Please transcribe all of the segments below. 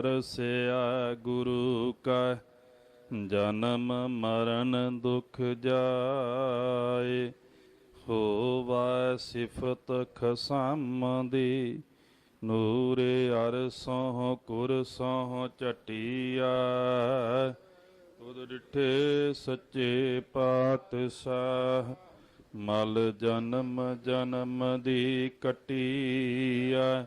ਰਸਿਆ ਗੁਰੂ ਕਾ, ਜਨਮ ਮਰਨ ਦੁਖ ਜਾਏ। ਹੋਵਾ ਸਿਫਤ ਖਸਮ ਦੀ, ਨੂਰੇ ਅਰਸੋਂ ਕੁਰਸੋਂ ਚਟਿਆ ਤੁਧ ਡਿਠੇ ਸੱਚੇ ਪਾਤਸ਼ਾਹ, ਮਲ ਜਨਮ ਜਨਮ ਦੀ ਕਟਿਆ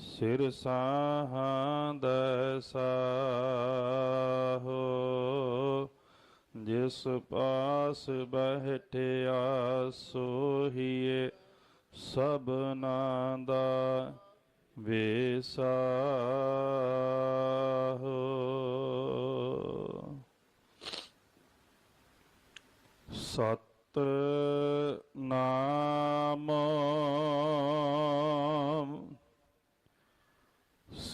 ਸਿਰ ਸਾਹਾਂ ਦਸਾਹੋ ਜਿਸ ਪਾਸ ਬਹਿਠਿਆ ਸੋਹੀਏ ਸਭਨਾ ਦਾ ਵੇਸਾਹੋ। ਸਤ ਨਾਮ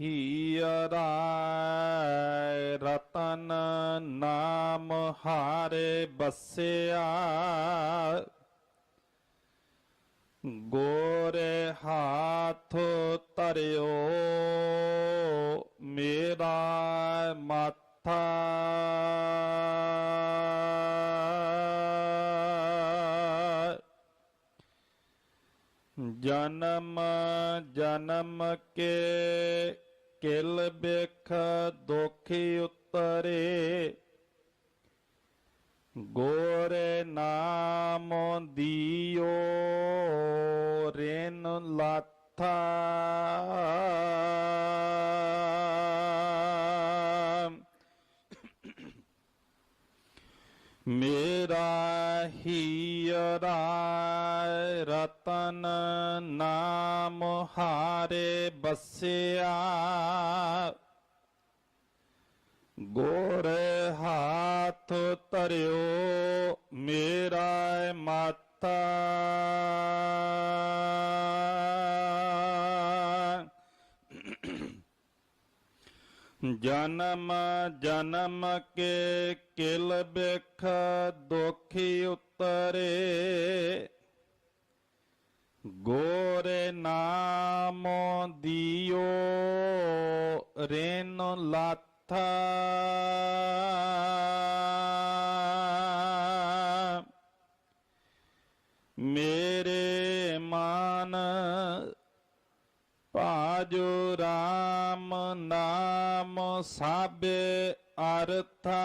ਹੀਰਾ ਰਤਨ ਨਾਮ ਹਾਰੇ ਬਸਿਆ। ਗੋਰੇ ਹਾਥ ਤਰਿਓ ਮੇਰਾ ਮਾਥਾ। ਜਨਮ ਜਨਮ ਕੇ ਕਿਲ ਬਿਖ ਦੁਖੀ ਉਤਰੇ। ਗੋਰੇ ਨਾਮ ਦਿਓ ਰੇਨ ਲਾਥਾ। ਮੇ ਹੀਰਾ ਰਤਨ ਨਾਮ ਹਾਰੇ ਬਸਿਆ। ਗੋਰੇ ਹਾਥ ਧਰਿਓ ਮੇਰਾ ਮਾਤਾ। ਜਨਮ ਜਨਮ ਕੇ ਕਿਲ ਬਿਖ ਦੁਖੀ ਉਤਰੇ। ਗੋਰੇ ਨਾਮ ਦਿਓ ਰੇਨ ਲਾਥਾ। ਮੇਰੇ ਮਨ ਭਾਜੋ RAM ਨਾਮ ਸਾਬੇ ਅਰਥਾ।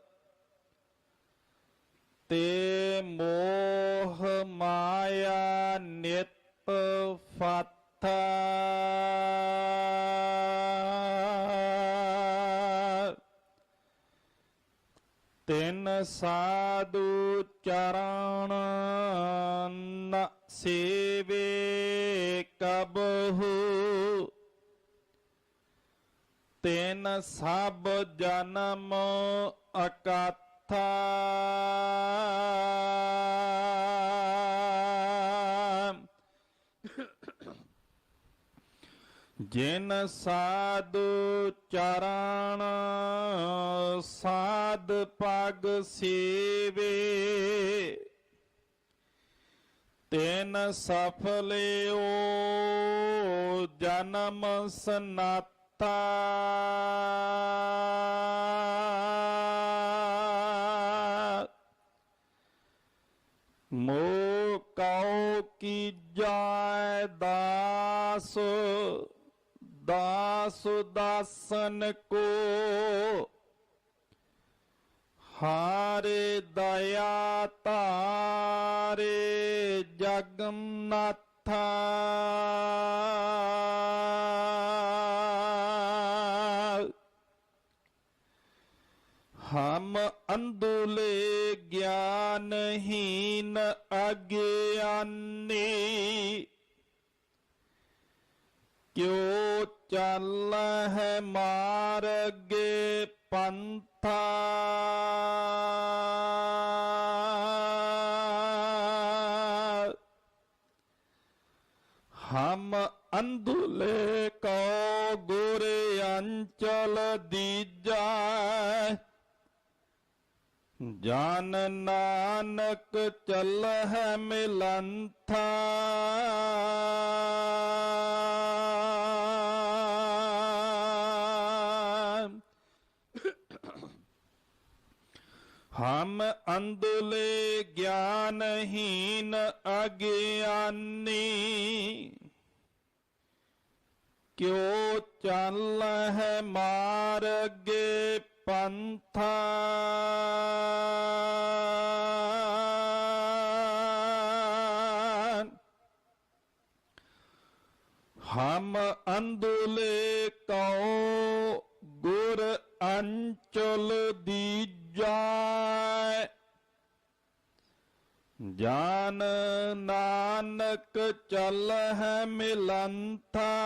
ਤੇ ਮੋਹ ਮਾਇਆ ਨਿਤ ਫਤ ਤਿੰਨ ਸਾਧੂ ਚਰਨ ਨ ਸੇਵੇ ਕਬਹੂ। ਤਿੰਨ ਸਭ ਜਨਮ ਅਕਾਤ ਜਿਨ ਸਾਧੂ ਚਰਣ ਸਾਧ ਪਗ ਸੇਵੇ। ਤੈਨ ਸਫਲਿਓ ਜਨਮ ਸਨਾਤਾ। ਦਾਸਨ ਕੋ ਹਾਰੇ ਦਇਆ ਤਾਰੇ ਜਗਨਨਾਥਾ। ਹਮ ਅੰਦੁਲੇ ਗਿਆਨਹੀਨ ਅਗਿਆਨੀ। ਕਿਉ ਚੱਲ ਹੈ ਮਾਰਗੇ ਪੰਥਾ। ਹਮ ਅੰਧੁਲੇ ਕੋ ਗੁਰ ਅੰਚਲ ਦੀਜਾ। ਜਨ ਨਾਨਕ ਚੱਲ ਹੈ ਮਿਲੰਥਾ। ਹਮ ਅੰਦੁਲੇ ਗਿਆਨਹੀਨ ਅਗਿਆਨੀ, ਕਿਉ ਚੱਲ ਹੈ ਮਾਰਗੇ ਪੰਥਾ? ਹਮ ਅੰਦੁਲੇ ਕਉ ਗੁਰ ਅੰਚਲ ਦੀ ਦੀਜੈ ਜਾਨ ਨਾਨਕ ਚਲ ਹੈ ਮਿਲੰਥਾ।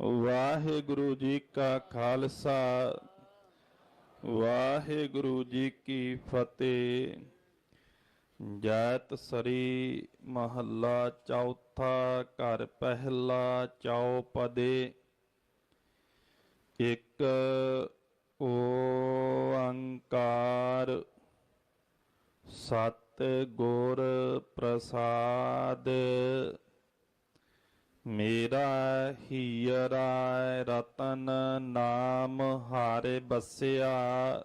ਵਾਹਿਗੁਰੂ ਜੀ ਕਾ ਖਾਲਸਾ। ਵਾਹਿਗੁਰੂ ਜੀ ਕੀ ਫਤਿਹ। ਜੈਤ ਸਰੀ ਮਹੱਲਾ ਚੌਥਾ ਘਰ ਪਹਿਲਾ ਚੌਪਦੇ। ਇੱਕ ਓੰਕਾਰ ਸਤ ਗੁਰ ਪ੍ਰਸਾਦ। ਮੇਰਾ ਹੀਰਾ ਰਤਨ ਨਾਮ ਹਾਰੇ ਬਸਿਆ।